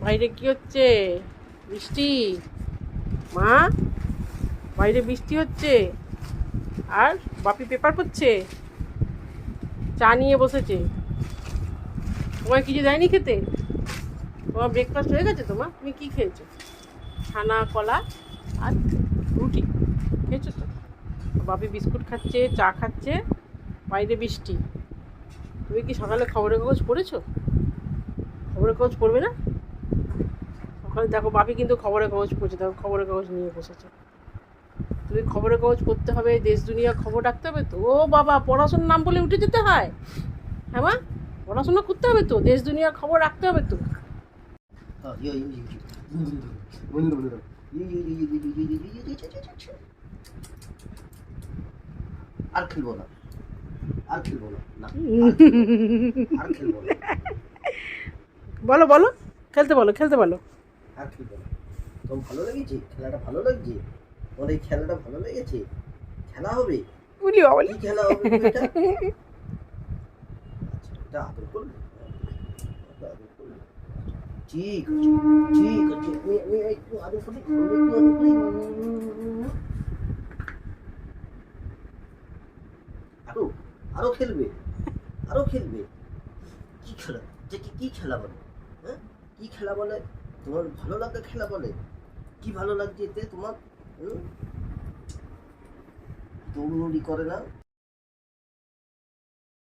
বাইরে কি হচ্ছে? বৃষ্টি। মা, বাইরে বৃষ্টি হচ্ছে। আর বাপি পেপার পড়ছে। চা নিয়ে বসেছে। তোমার কিছু দেয়নি খেতে? তোমার ব্রেকফাস্ট হয়ে গেছে তোমার তুমি কী খেয়েছো? ছানা, কলা আর রুটি। খেয়েছো তো? বাপি বিস্কুট খাচ্ছে, চা খাচ্ছে, বাইরে বৃষ্টি। তুমি কি সকালে খবরের কাগজ পড়েছো? খবরের কাগজ পড়বে না? ওখানে দেখো বাপি কিন্তু খবরের কাগজ পড়ছে দেখো খবরের কাগজ নিয়ে বসেছে তুমি খবরের কাগজ পড়তে হবে দেশ দুনিয়া খবর রাখতে হবে তো ও বাবা পড়াশোনার নাম বলে উঠে যেতে হয় হ্যাঁ মা পড়াশোনা করতে হবে তো দেশ দুনিয়ার খবর রাখতে হবে তো আর আর খেলব না আর খেলব না বলো বলো খেলতে বলো খেলতে বলো আর খেলব না তোমার ভালো লেগেছে? খেলাটা ভালো লাগছে? তোমার এই খেলাটা ভালো লেগেছে? খেলা হবে? বলি বাবা কি খেলা হবে এটা? আচ্ছা এটা আদর করবে? এটা আদর করবে? ঠিক ঠিক আছে। আমি আমি একটু আদর করি একটু আদর করি। আরও আরও খেলবে আরও খেলবে। কি খেলা? যে কি কি খেলা বলে? হ্যাঁ? কি খেলা বলে? তোমার ভালো লাগা খেলা বলে? কি ভালো লাগছে এতে তোমার? দৌড়দৌড়ি করে না?